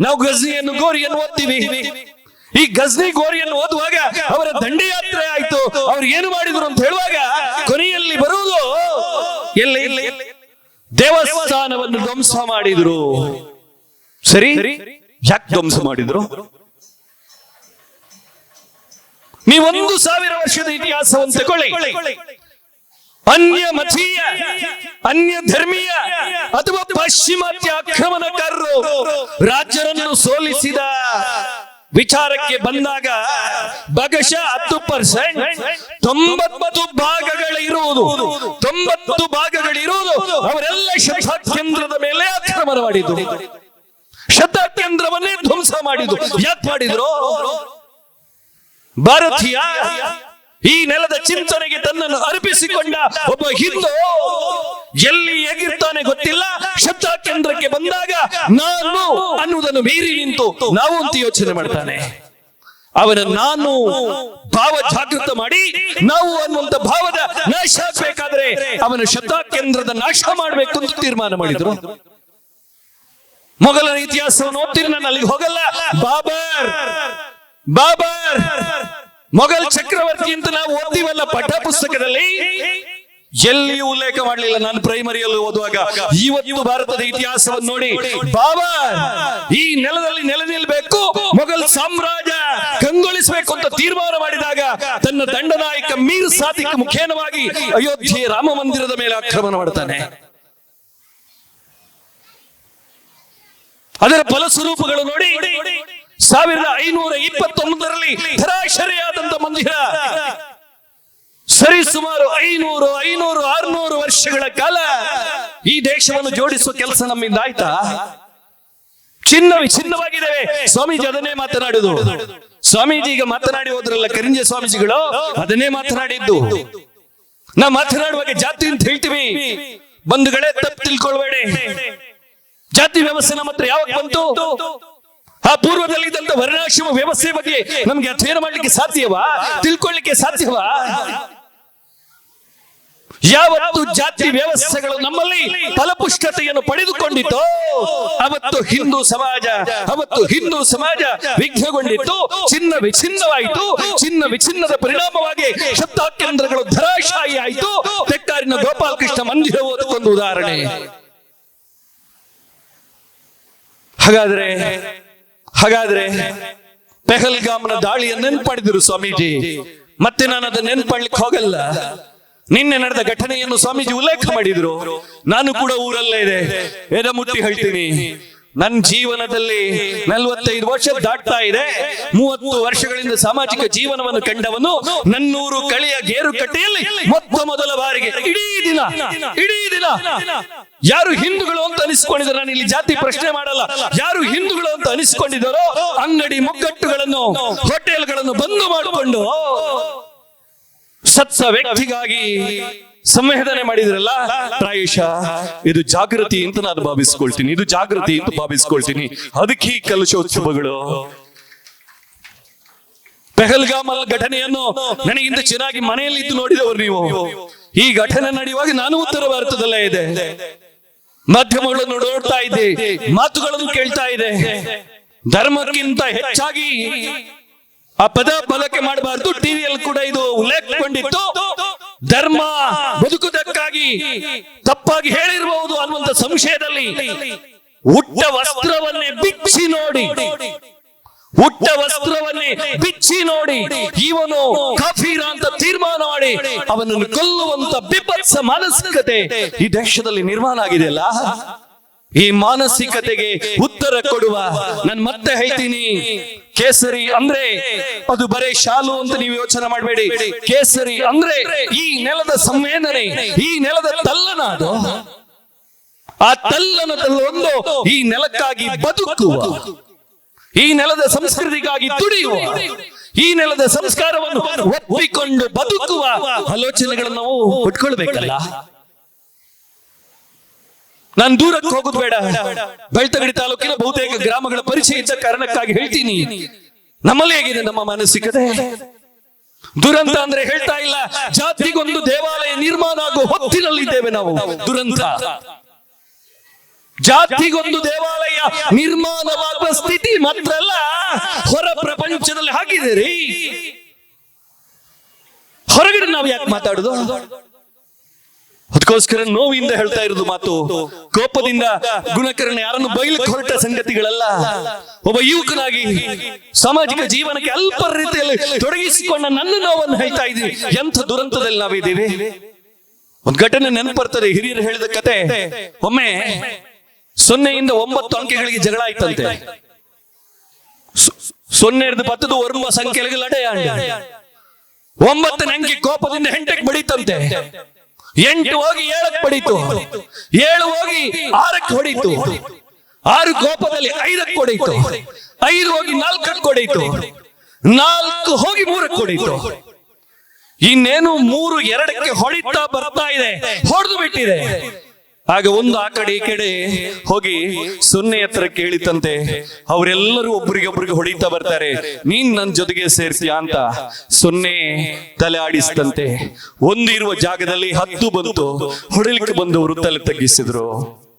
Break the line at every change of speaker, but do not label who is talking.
ನಾವು ಗಜ್ನಿಯನ್ನು ಗೋರಿಯನ್ನು ಓದ್ತೀವಿ. ಈ ಗಜ್ನಿ ಗೋರಿಯನ್ನು ಓದುವಾಗ ಅವರ ದಂಡಯಾತ್ರೆ ಆಯ್ತು. ಅವ್ರು ಏನು ಮಾಡಿದ್ರು ಅಂತ ಹೇಳುವಾಗ ಕೊನೆಯಲ್ಲಿ ಬರುವುದು ಎಲ್ಲಿ? ದೇವಸ್ಥಾನವನ್ನು ಧ್ವಂಸ ಮಾಡಿದ್ರು. ಸರಿ? ಯಾಕೆ ಧ್ವಂಸ ಮಾಡಿದ್ರು? ನೀವೊಂದು ಸಾವಿರ ವರ್ಷದ ಇತಿಹಾಸವನ್ನು ತಗೊಳ್ಳಿ ಅನ್ಯ ಮತೀಯ ಅನ್ಯ ಧರ್ಮೀಯ ಅಥವಾ ಪಶ್ಚಿಮಾತ್ಯ ಆಕ್ರಮಣಕಾರರು ರಾಜ್ಯರನ್ನು ಸೋಲಿಸಿದ ವಿಚಾರಕ್ಕೆ ಬಂದಾಗ ಭಾಗಶಃ ಹತ್ತು ಪರ್ಸೆಂಟ್ ತೊಂಬತ್ತು ಭಾಗಗಳಿರುವುದು ತೊಂಬತ್ತು ಭಾಗಗಳಿರುವುದು ಅವರೆಲ್ಲ ಶತಾಕೇಂದ್ರದ ಮೇಲೆ ಆಕ್ರಮಣ ಮಾಡಿದ್ದು. ಶತಾಕೇಂದ್ರವನ್ನೇ ಧ್ವಂಸ ಮಾಡಿದ್ದು. ಯಾಕೆ ಮಾಡಿದ್ರು? ಭಾರತೀಯ ಈ ನೆಲದ ಚಿಂತನೆಗೆ ತನ್ನನ್ನು ಅರ್ಪಿಸಿಕೊಂಡ ಒಬ್ಬ ಹಿಂದೂ ಎಲ್ಲಿ ಹೇಗಿರ್ತಾನೆ ಗೊತ್ತಿಲ್ಲ. ಶಬ್ದ ಕೇಂದ್ರಕ್ಕೆ ಬಂದಾಗ ನಾನು ಅನ್ನುವುದನ್ನು ಮೀರಿ ನಿಂತು ನಾವು ಅಂತ ಯೋಚನೆ ಮಾಡ್ತಾನೆ. ಅವನ ನಾನು ಭಾವ ಜಾಗೃತ ಮಾಡಿ ನಾವು ಅನ್ನುವಂತ ಭಾವದ ನಾಶ ಆಗ್ಬೇಕಾದ್ರೆ ಅವನ ಶಬ್ದ ಕೇಂದ್ರದ ನಾಶ ಮಾಡಬೇಕು ಅಂತ ತೀರ್ಮಾನ ಮಾಡಿದ್ರು. ಮೊಘಲರ ಇತಿಹಾಸವನ್ನು ಓದ್ತೀನಿ, ನಾನು ಅಲ್ಲಿಗೆ ಹೋಗಲ್ಲ. ಬಾಬರ್ ಬಾಬರ್. ಮೊಘಲ್ ಚಕ್ರವರ್ತಿ ಅಂತ ನಾವು ಓದ್ತೀವಲ್ಲ ಪಠ್ಯ ಪುಸ್ತಕದಲ್ಲಿ ಎಲ್ಲಿಯೂ ಉಲ್ಲೇಖ ಮಾಡಲಿಲ್ಲ ನಾನು ಪ್ರೈಮರಿಯಲ್ಲಿ ಓದುವಾಗ. ಇವತ್ತು ಭಾರತದ ಇತಿಹಾಸವನ್ನು ನೋಡಿ. ಬಾಬಾ, ಈ ನೆಲದಲ್ಲಿ ನೆಲೆ ನಿಲ್ಬೇಕು, ಮೊಘಲ್ ಸಾಮ್ರಾಜ್ಯ ಕಂಗೊಳಿಸಬೇಕು ಅಂತ ತೀರ್ಮಾನ ಮಾಡಿದಾಗ ತನ್ನ ದಂಡನಾಯಕ ಮೀರ್ ಸಾದಿಕ್ ಮುಖೇನವಾಗಿ ಅಯೋಧ್ಯೆ ರಾಮ ಮಂದಿರದ ಮೇಲೆ ಆಕ್ರಮಣ ಮಾಡ್ತಾನೆ. ಅದರ ಫಲಸ್ವರೂಪಗಳು ನೋಡಿ. ಸಾವಿರದ ಐನೂರ ಇಪ್ಪತ್ತೊಂದರಲ್ಲಿ ಸರಾಸರಿಯಾದಂತ ಮಂದಿರ. ಸರಿ ಸುಮಾರು ಐನೂರು ಐನೂರು, ಆರ್ನೂರು ವರ್ಷಗಳ ಕಾಲ ಈ ದೇಶವನ್ನು ಜೋಡಿಸುವ ಕೆಲಸ ನಮ್ಮಿಂದ ಆಯ್ತಾ? ಚಿನ್ನ ವಿಚಿನ್ನವಾಗಿದ್ದೇವೆ ಸ್ವಾಮೀಜಿ ಅದನ್ನೇ ಮಾತನಾಡುದು ಸ್ವಾಮೀಜಿ ಈಗ ಮಾತನಾಡಿ ಹೋದ್ರಲ್ಲ ಕರಿಂಜ ಸ್ವಾಮೀಜಿಗಳು? ಅದನ್ನೇ ಮಾತನಾಡಿದ್ದು. ನಾ ಮಾತನಾಡುವಾಗ ಜಾತಿ ಅಂತ ಹೇಳ್ತೀವಿ. ಬಂಧುಗಳೇ ತಪ್ಪು ತಿಳ್ಕೊಳ್ಬೇಡಿ. ಜಾತಿ ವ್ಯವಸ್ಥೆ ನಮ್ಮ ಹತ್ರ ಯಾವಾಗ ಬಂತು? ಆ ಪೂರ್ವದಲ್ಲಿ ಇದ್ದಂತ ವರ್ಣಾಶ್ರಮ ವ್ಯವಸ್ಥೆ ಬಗ್ಗೆ ನಮ್ಗೆ ಅಧ್ಯಯನ ಮಾಡ್ಲಿಕ್ಕೆ ಸಾಧ್ಯವಾ? ತಿಳ್ಕೊಳ್ಳಿಕ್ಕೆ ಸಾಧ್ಯವಾ? ಯಾವತ್ತು ಜಾತಿ ವ್ಯವಸ್ಥೆಗಳು ನಮ್ಮಲ್ಲಿ ಫಲಪುಷ್ಟತೆಯನ್ನು ಪಡೆದುಕೊಂಡಿತ್ತು, ಅವತ್ತು ಹಿಂದೂ ಸಮಾಜ, ಅವತ್ತು ಹಿಂದೂ ಸಮಾಜ ವಿಘ್ನಗೊಂಡಿತ್ತು ಚಿನ್ನ ವಿಚ್ಛಿನ್ನವಾಯಿತು ಚಿನ್ನ ವಿಚ್ಛಿನ್ನದ ಪರಿಣಾಮವಾಗಿ ಶಬ್ದಾಕೇಂದ್ರಗಳು ಧರಾಶಾಯಿ ಆಯಿತು. ತೆಕ್ಕಾರಿನ ಗೋಪಾಲಕೃಷ್ಣ ಮಂದಿರ ಓದಕ್ಕೊಂದು ಉದಾಹರಣೆ. ಹಾಗಾದ್ರೆ ಹಾಗಾದ್ರೆ ಪೆಹಲ್ಗಾಮ್ನ ದಾಳಿಯ ನೆನ್ಪಡಿದ್ರು ಸ್ವಾಮೀಜಿ. ಮತ್ತೆ ನಾನು ಅದನ್ನ ನೆನ್ಪಡ್ಲಿಕ್ಕೆ ಹೋಗಲ್ಲ. ನಿನ್ನೆ ನಡೆದ ಘಟನೆಯನ್ನು ಸ್ವಾಮೀಜಿ ಉಲ್ಲೇಖ ಮಾಡಿದ್ರು. ನಾನು ಕೂಡ ಊರಲ್ಲೇ ಇದೆ. ಎದ ಮುಟ್ಟಿ ಹೇಳ್ತೀನಿ. ನನ್ನ ಜೀವನದಲ್ಲಿ ನಲವತ್ತೈದು ವರ್ಷ ದಾಟ್ತಾ ಇದೆ. ಮೂವತ್ತು ವರ್ಷಗಳಿಂದ ಸಾಮಾಜಿಕ ಜೀವನವನ್ನು ಕಂಡವನು ನನ್ನೂರು ಕಳಿಯ ಗೇರುಕಟ್ಟೆಯಲ್ಲಿ ಮೊತ್ತ ಮೊದಲ ಬಾರಿಗೆ ಇಡೀ ದಿನ ಇಡೀ ದಿನ. ಯಾರು ಹಿಂದೂಗಳು ಅಂತ ಅನಿಸ್ಕೊಂಡಿದ್ದಾರೆ ನಾನು ಇಲ್ಲಿ ಜಾತಿ ಪ್ರಶ್ನೆ ಮಾಡಲ್ಲ. ಯಾರು ಹಿಂದೂಗಳು ಅಂತ ಅನಿಸ್ಕೊಂಡಿದ್ದಾರೋ ಅಂಗಡಿ ಮುಗ್ಗಟ್ಟುಗಳನ್ನು, ಹೋಟೆಲ್ಗಳನ್ನು ಬಂದ್ ಮಾಡಿಕೊಂಡು ಸತ್ಸ ವ್ಯಕ್ತಿಗಾಗಿ ಸಂವೇದನೆ ಮಾಡಿದ್ರಲ್ಲ? ಪ್ರಾಯಶಃ, ಇದು ಜಾಗೃತಿ ಅಂತ ನಾನು ಭಾವಿಸ್ಕೊಳ್ತೀನಿ, ಇದು ಜಾಗೃತಿ ಅಂತ ಭಾವಿಸ್ಕೊಳ್ತೀನಿ. ಅದಕ್ಕೆ ಈ ಕಲಶೋತ್ಸವಗಳು. ಪೆಹಲ್ಗಾಮ್ ಅಲ್ ಘಟನೆಯನ್ನು ನನಗಿಂತ ಚೆನ್ನಾಗಿ ಮನೆಯಲ್ಲಿ ಇದ್ದು ನೋಡಿದವರು ನೀವು. ಈ ಘಟನೆ ನಡೆಯುವಾಗ ನಾನು ಉತ್ತರ ಭಾರತದಲ್ಲೇ ಇದೆ. ಮಾಧ್ಯಮಗಳನ್ನು ನೋಡ್ತಾ ಇದ್ದೆ, ಮಾತುಗಳನ್ನು ಕೇಳ್ತಾ ಇದೆ ಧರ್ಮಕ್ಕಿಂತ ಹೆಚ್ಚಾಗಿ ಆ ಪದ ಬಳಕೆ ಮಾಡಬಾರ್ದು. ಟಿವಿಯಲ್ಲಿ ಕೂಡ ಇದು ಉಲ್ಲೇಖಗೊಂಡಿತ್ತು. ಧರ್ಮ ಬದುಕುವುದಕ್ಕಾಗಿ ತಪ್ಪಾಗಿ ಹೇಳಿರಬಹುದು ಅನ್ನುವಂತ ಸಂಶಯದಲ್ಲಿ ಹುಟ್ಟ ವಸ್ತ್ರವನ್ನೇ ಬಿಚ್ಚಿ ನೋಡಿ. ಹುಟ್ಟ ವಸ್ತ್ರವನ್ನೇ ಬಿಚ್ಚಿ ನೋಡಿ. ಇವನು ಕಫೀರ ಅಂತ ತೀರ್ಮಾನ ಮಾಡಿ ಅವನನ್ನು ಕೊಲ್ಲುವಂತ ಬಿಪತ್ಸ ಮಾನಸಿಕತೆ ಈ ದೇಶದಲ್ಲಿ ನಿರ್ಮಾಣ ಆಗಿದೆಯಲ್ಲ ಈ ಮಾನಸಿಕತೆಗೆ ಉತ್ತರ ಕೊಡುವ ನಾನು ಮತ್ತೆ ಹೇಳ್ತೀನಿ. ಕೇಸರಿ ಅಂದ್ರೆ ಅದು ಬರೇ ಶಾಲು ಅಂತ ನೀವು ಯೋಚನೆ ಮಾಡಬೇಡಿ. ಕೇಸರಿ ಅಂದ್ರೆ ಈ ನೆಲದ ಸಂವೇದನೆ, ಈ ನೆಲದ ತಲ್ಲನ ಅದು. ಆ ತಲ್ಲನದಲ್ಲೊಂದು ಈ ನೆಲಕ್ಕಾಗಿ ಬದುಕುವ, ಈ ನೆಲದ ಸಂಸ್ಕೃತಿಗಾಗಿ ತುಡಿಯುವ ಈ ನೆಲದ ಸಂಸ್ಕಾರವನ್ನು ಒಪ್ಪಿಕೊಂಡು ಬದುಕುವ ಆಲೋಚನೆಗಳನ್ನು ನಾವು ಉಟ್ಕೊಳ್ಬೇಕಲ್ಲ? ನಾನು ದೂರಕ್ಕೆ ಹೋಗುದು ಬೇಡ. ಬೆಳ್ತಗಡಿ ತಾಲೂಕಿನ ಬಹುತೇಕ ಗ್ರಾಮಗಳ ಪರಿಚಯ ಇದ್ದ ಕಾರಣಕ್ಕಾಗಿ ಹೇಳ್ತೀನಿ. ನಮ್ಮಲ್ಲಿ ಹೇಗಿದೆ ನಮ್ಮ ಮಾನಸಿಕತೆ? ದುರಂತ ಅಂದ್ರೆ ಹೇಳ್ತಾ ಇಲ್ಲ. ಜಾತಿಗೊಂದು ದೇವಾಲಯ ನಿರ್ಮಾಣ ಆಗುವ ಹೊತ್ತಿನಲ್ಲಿದ್ದೇವೆ ನಾವು. ದುರಂತ. ಜಾತಿಗೊಂದು ದೇವಾಲಯ ನಿರ್ಮಾಣವಾಗುವ ಸ್ಥಿತಿ ಮಾತ್ರ ಅಲ್ಲ, ಹೊರ ಪ್ರಪಂಚದಲ್ಲಿ ಹಾಕಿದ್ದೀರಿ ಹೊರಗಡೆ ನಾವು ಯಾಕೆ ಮಾತಾಡುದು? ಅದಕ್ಕೋಸ್ಕರ ನೋವಿಂದ ಹೇಳ್ತಾ ಇರೋದು ಮಾತು. ಕೋಪದಿಂದ ಗುಣಕರಣ ಯಾರನ್ನು ಬೈಲಿಕ್ಕೆ ಹೊರಟ ಸಂಗತಿಗಳಲ್ಲ ಒಬ್ಬ ಯುವಕನಾಗಿ ಸಾಮಾಜಿಕ ಜೀವನಕ್ಕೆ ಅಲ್ಪ ರೀತಿಯಲ್ಲಿ ತೊಡಗಿಸಿಕೊಂಡ ನನ್ನ ನೋವನ್ನು ಹೇಳ್ತಾ ಇದ್ದೀವಿ ಎಂಥ ದುರಂತದಲ್ಲಿ ನಾವಿದ್ದೀವಿ. ಒಂದ್ ಘಟನೆ ನೆನಪರ್ತದೆ. ಹಿರಿಯರು ಹೇಳಿದ ಕತೆ, ಒಮ್ಮೆ ಸೊನ್ನೆಯಿಂದ ಒಂಬತ್ತು ಅಂಕೆಗಳಿಗೆ ಜಗಳ ಆಯ್ತಂತೆ. ಸೊನ್ನೆ ಹಿಡಿದು ಬತ್ತದು ವರ್ಮ ಸಂಖ್ಯೆಗಳಿಗೆ ಒಂಬತ್ತನೇ ಅಂಕೆ ಕೋಪದಿಂದ ಹೆಂಟೆಗೆ ಬಡೀತಂತೆ. ಎಂಟು ಹೋಗಿ ಏಳಕ್ಕೆ ಪಡೀತು. ಏಳು ಹೋಗಿ ಆರಕ್ಕೆ ಹೊಡೀತು. ಆರು ಕೋಪದಲ್ಲಿ ಐದಕ್ಕೆ ಹೊಡೀತು. ಐದು ಹೋಗಿ ನಾಲ್ಕಕ್ಕೆ ಹೊಡೀತು. ನಾಲ್ಕು ಹೋಗಿ ಮೂರಕ್ಕೆ ಹೊಡೀತು. ಇನ್ನೇನು ಮೂರು ಎರಡಕ್ಕೆ ಹೊಡಿತಾ ಬರ್ತಾ ಇದೆ. ಹೊಡೆದು ಬಿಟ್ಟಿದೆ. ಆಗ ಒಂದು ಆ ಕಡೆ ಈ ಕಡೆ ಹೋಗಿ ಸೊನ್ನೆ ಹತ್ರ ಕೇಳಿತಂತೆ. ಅವರೆಲ್ಲರೂ ಒಬ್ರಿಗೆ ಹೊಡಿತಾ ಬರ್ತಾರೆ. ನೀನ್ ನನ್ನ ಜೊತೆಗೆ ಸೇರ್ತೀಯಾ ಅಂತ ಸೊನ್ನೆ ತಲೆ ಆಡಿಸ್ತಂತೆ. ಒಂದಿರುವ ಜಾಗದಲ್ಲಿ ಹತ್ತು ಬಂತು. ಬಂದು ಬಂದವರು ತಲೆ ತಗ್ಗಿಸಿದ್ರು.